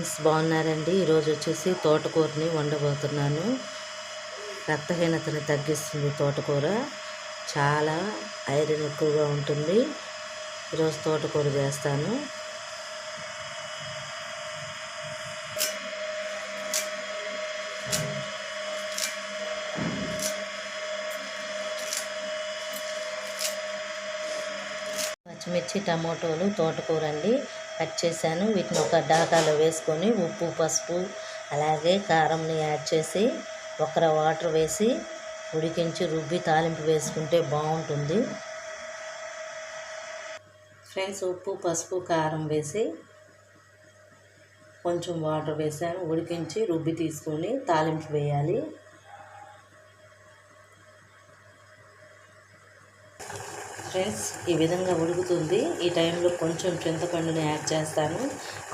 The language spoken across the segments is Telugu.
ఫ్రెండ్స్ బాగున్నారండి? ఈరోజు వచ్చేసి తోటకూరని వండబోతున్నాను. రక్తహీనతని తగ్గిస్తుంది తోటకూర. చాలా ఐరన్ ఎక్కువగా ఉంటుంది. ఈరోజు తోటకూర చేస్తాను. పచ్చిమిర్చి టమాటోలు తోటకూర అండి. కట్ చేశాను. వీటిని ఒక డాకాలో వేసుకొని ఉప్పు పసుపు అలాగే కారంని యాడ్ చేసి ఒకర వాటర్ వేసి ఉడికించి రుబ్బి తాలింపు వేసుకుంటే బాగుంటుంది. ఫ్రెండ్స్ ఉప్పు పసుపు కారం వేసి కొంచెం వాటర్ వేసాను. ఉడికించి రుబ్బి తీసుకొని తాలింపు వేయాలి. ఫ్రెండ్స్ ఈ విధంగా ఉడుకుతుంది. ఈ టైంలో కొంచెం చింతపండుని యాడ్ చేస్తాను.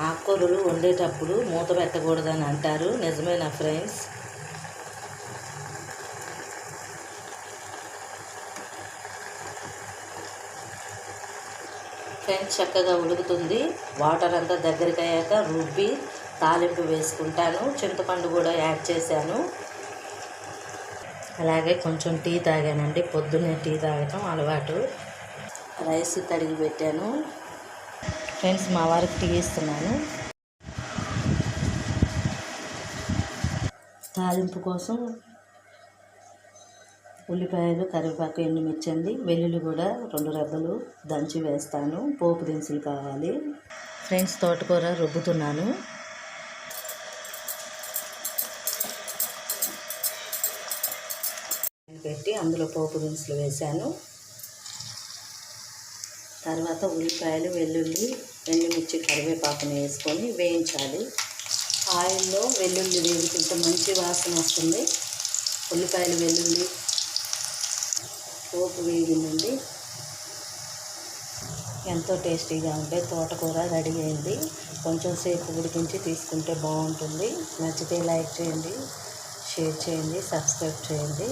ఆకుకూరలు వండేటప్పుడు మూత పెట్టకూడదని అంటారు. నిజమేనా ఫ్రెండ్స్? ఫ్రెండ్స్ చక్కగా ఉడుకుతుంది. వాటర్ అంతా దగ్గరికి అయ్యాక రుబ్బి తాలింపు వేసుకుంటాను. చింతపండు కూడా యాడ్ చేశాను. అలాగే కొంచెం టీ తాగానండి. పొద్దున్నే టీ తాగటం అలవాటు. రైస్ తడిగి పెట్టాను. ఫ్రెండ్స్ మా వారికి టీ ఇస్తున్నాను. తాలింపు కోసం ఉల్లిపాయలు కరివేపాకు ఎండుమిర్చి వెల్లుల్లి కూడా రెండు రెబ్బలు దంచి వేస్తాను. పోపు దినుసులు కావాలి. ఫ్రెండ్స్ తోటకూర రుబ్బుతున్నాను. పెట్టి అందులో పోపు దినుసులు వేశాను. తర్వాత ఉల్లిపాయలు వెల్లుల్లి ఎండుమిర్చి కరివేపాకుని వేసుకొని వేయించాలి. ఆయిల్లో వెల్లుల్లి వేగుతుంటే మంచి వాసన వస్తుంది. ఉల్లిపాయలు వెల్లుల్లి పోపు వేగిందండి. ఎంతో టేస్టీగా ఉంటే తోటకూర రెడీ అయింది. కొంచెం సేపు ఉడికించి తీసుకుంటే బాగుంటుంది. నచ్చితే లైక్ చేయండి షేర్ చేయండి సబ్స్క్రైబ్ చేయండి.